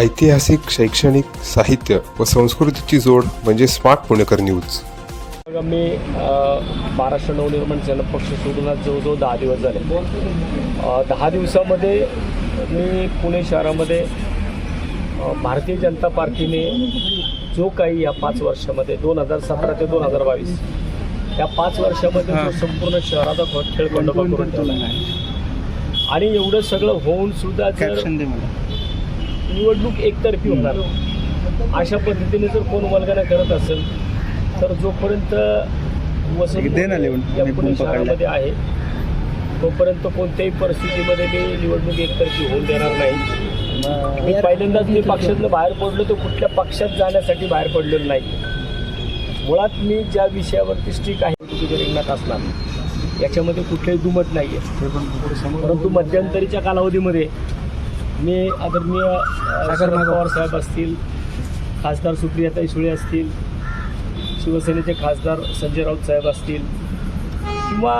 ऐतिहासिक शैक्षणिक साहित्य व संस्कृतीची जोड म्हणजे स्मार्ट पुणेकर न्यूज. मग मी महाराष्ट्र नवनिर्माण सेना पक्ष सोडून आज जवळजवळ दहा दिवस झाले. दहा दिवसामध्ये मी पुणे शहरामध्ये भारतीय जनता पार्टीने जो काही या पाच वर्षामध्ये दोन हजार सतरा ते दोन हजार बावीस या पाच वर्षामध्ये जो संपूर्ण शहराचा ख- खेळखंडोबा करून ठेवला. आहे आणि एवढं सगळं होऊन सुद्धा जर निवडणूक एकतर्फी होणार. अशा पद्धतीने जर कोण वल्गना करत असेल तर जोपर्यंत वसंत. या पुणे. शहरामध्ये आहे तोपर्यंत कोणत्याही परिस्थितीमध्ये मी निवडणूक एकतर्फी होऊन देणार नाही. मी पहिल्यांदाच मी पक्षातनं बाहेर पडलो तर कुठल्या पक्षात जाण्यासाठी बाहेर पडलेलो नाही. मुळात मी ज्या विषयावरती स्टिक आहे तुझ्या रिंगणात असणार. याच्यामध्ये कुठलंही दुमत नाही आहे परंतु मध्यंतरीच्या कालावधीमध्ये मी आदरणीय शरद पवार साहेब असतील खासदार सुप्रियाताई सुळे असतील शिवसेनेचे खासदार संजय राऊत साहेब असतील किंवा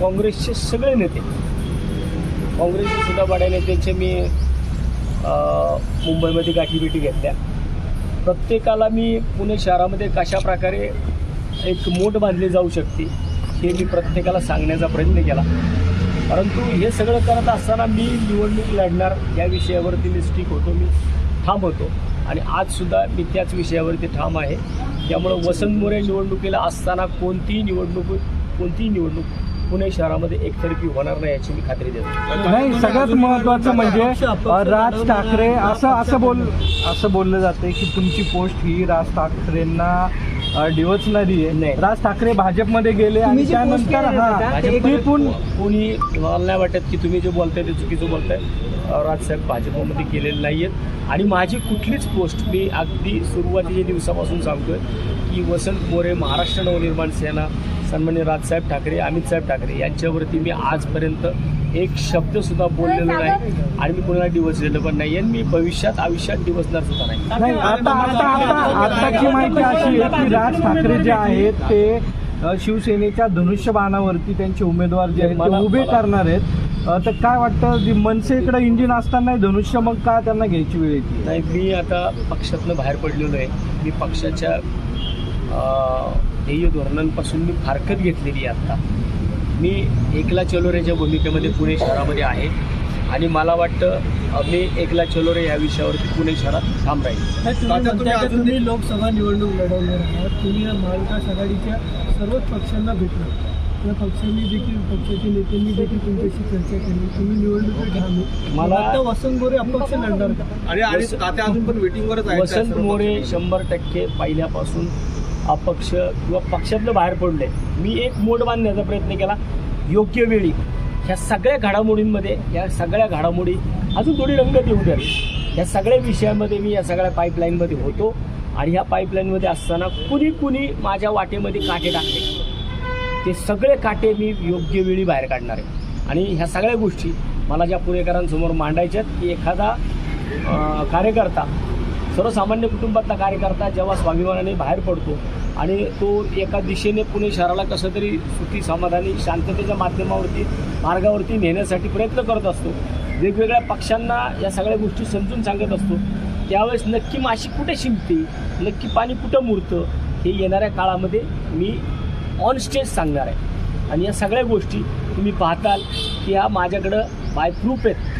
काँग्रेसचे सगळे नेते. काँग्रेसचे सुद्धा बड्या नेत्यांचे मी मुंबईमध्ये गाठीभेटी घेतल्या. प्रत्येकाला मी पुणे शहरामध्ये कशा प्रकारे एक मोठ बांधली जाऊ शकते हे मी प्रत्येकाला सांगण्याचा प्रयत्न केला. परंतु हे सगळं करत असताना मी निवडणूक लढणार या विषयावरती मी स्टिक होतो मी ठाम होतो. आणि आजसुद्धा मी त्याच विषयावरती ठाम आहे. त्यामुळं वसंत मोरे निवडणुकीला असताना कोणतीही निवडणूक कोणतीही निवडणूक पुणे शहरामध्ये एकतर्फी होणार नाही याची मी खात्री देतो. नाही सगळ्यात महत्वाचं म्हणजे राज ठाकरे असं असं बोल असं बोललं जाते की तुमची पोस्ट ही राज ठाकरेंना डिवचणारी आहे नाही. राज ठाकरे भाजपमध्ये गेले आणि त्यानंतर हा कोणी मला नाही वाटत की तुम्ही जे बोलताय ते चुकीचं बोलताय राजसाहेब भाजपमध्ये गेलेले नाही आहेत आणि माझी कुठलीच पोस्ट मी अगदी सुरुवातीच्या दिवसापासून सांगतोय की वसंत मोरे महाराष्ट्र नवनिर्माण सेना सन्मान्य राजसाहेब ठाकरे अमित साहेब ठाकरे यांच्यावरती मी आजपर्यंत एक शब्द सुद्धा बोललेलो नाही आणि मी कोणाला डिवचलेलं पण नाही आणि मी भविष्यात आयुष्यात डिवचणार सुद्धा नाही. आता आता आता आताची माहिती अशी आहे की राज ठाकरे जे आहेत ते शिवसेनेच्या धनुष्यबाणावरती त्यांचे उमेदवार जे आहेत उभे करणार आहेत. तर काय वाटतं जी मनसेकडे इंजिन असताना धनुष्य मग का त्यांना घ्यायची वेळ येते? नाही मी आता पक्षातनं बाहेर पडलेलो आहे. मी पक्षाच्या अं, ध्येय धोरणांपासून मी फारकत घेतलेली आहे आत्ता मी एकला चलोरेच्या भूमिकेमध्ये पुणे शहरामध्ये आहे. आणि मला वाटतं मी एकला चलोरे या विषयावरती पुणे शहरात ठाम राहील तुम्ही लोकसभा निवडणूक लढवणार आहात. तुम्ही महाविकास आघाडीच्या सर्वच पक्षांना भेटला या पक्षांनी देखील पक्षाच्या नेत्यांनी देखील तुमच्याशी चर्चा केली. तुम्ही आहे. मला- आता वसंत मोरे अपक्ष लढणार का? आणि आणि तात्या अजून पण वेटिंगवरच आहेत त्या वसंत मोरे. शंभर टक्के पहिल्यापासून अपक्ष किंवा पक्षातलं बाहेर पडले. मी एक मोड बांधण्याचा प्रयत्न केला. योग्य वेळी. ह्या सगळ्या घडामोडींमध्ये या सगळ्या घडामोडी अजून थोडी रंगत येऊ द्यावी. ह्या सगळ्या विषयामध्ये मी या सगळ्या पाईपलाईनमध्ये होतो. आणि ह्या पाईपलाईनमध्ये असताना कुणी कुणी माझ्या वाटेमध्ये काटे टाकले. ते सगळे काटे मी योग्य वेळी बाहेर काढणार आहे. आणि ह्या सगळ्या गोष्टी मला ज्या पुणेकरांसमोर मांडायच्यात की एखादा कार्यकर्ता सर्वसामान्य कुटुंबातला कार्यकर्ता जेव्हा स्वाभिमानाने बाहेर पडतो आणि तो एका दिशेने पुणे शहराला कसं तरी सुखी समाधानी शांततेच्या माध्यमावरती मार्गावरती नेण्यासाठी प्रयत्न करत असतो वेगवेगळ्या पक्षांना या सगळ्या गोष्टी समजून सांगत असतो त्यावेळेस नक्की माशी कुठे शिंपते नक्की पाणी कुठं मुरतं हे येणाऱ्या काळामध्ये मी ऑन स्टेज सांगणार आहे. आणि या सगळ्या गोष्टी तुम्ही पाहताल की ह्या माझ्याकडं बाय प्रूफ आहेत.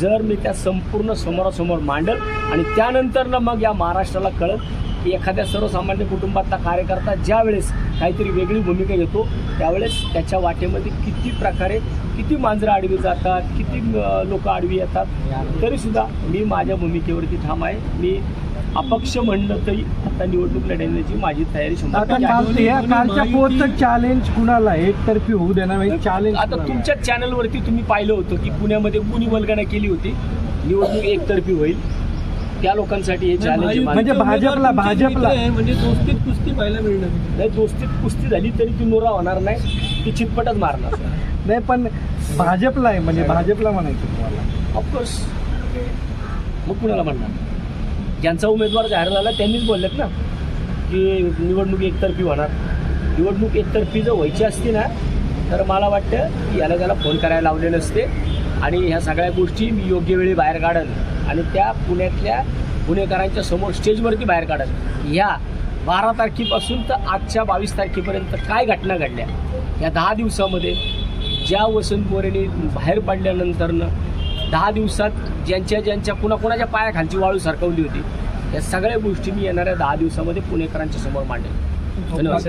जर मी त्या संपूर्ण समोरासमोर मांडल आणि त्यानंतरनं मग या महाराष्ट्राला कळत की एखाद्या सर्वसामान्य कुटुंबातला कार्यकर्ता ज्या वेळेस काहीतरी वेगळी भूमिका घेतो त्यावेळेस त्याच्या वाटेमध्ये किती प्रकारे किती मांजरं आडवी जातात किती लोक आडवी येतात तरीसुद्धा मी माझ्या भूमिकेवरती ठाम आहे. मी अपक्ष म्हणलं तरी आता निवडणूक लढवण्याची माझी तयारी चॅलेंज कुणाला आहे? एकतर्फी होऊ देणार चॅलेंज आता तुमच्या चॅनलवरती तुम्ही पाहिलं होतं की पुण्यामध्ये कुणी वल्गना केली होती? निवडणूक एकतर्फी होईल. त्या लोकांसाठी हे चॅलेंज म्हणजे भाजपला- भाजपला. म्हणजे दोस्तीत कुस्ती पाहायला मिळणार. नाही. दोस्तीत कुस्ती झाली तरी ती नोरा होणार नाही. ती चितपटच मारणार. नाही पण भाजपला आहे म्हणजे भाजपला म्हणायचं तुम्हाला. ऑफकोर्स मग कुणाला म्हणणार? ज्यांचा उमेदवार जाहीर झाला त्यांनीच बोललेत ना की निवडणूक एकतर्फी होणार. निवडणूक एकतर्फी जर व्हायची असती ना तर मला वाटतं की याला त्याला फोन करायला लावले नसते. आणि ह्या सगळ्या गोष्टी मी योग्य वेळी बाहेर काढल आणि त्या पुण्यातल्या पुणेकरांच्या समोर स्टेजवरती बाहेर काढल ह्या बारा तारखेपासून तर आजच्या बावीस तारखेपर्यंत काय घटना घडल्या? या दहा दिवसामध्ये ज्या वसंत मोरेने बाहेर पडल्यानंतरनं दहा दिवसात ज्यांच्या ज्यांच्या कुणाकुणाच्या पायाखालची वाळू सरकवली होती या सगळ्या गोष्टी मी येणाऱ्या दहा दिवसामध्ये पुणेकरांच्या समोर मांडेल धन्यवाद.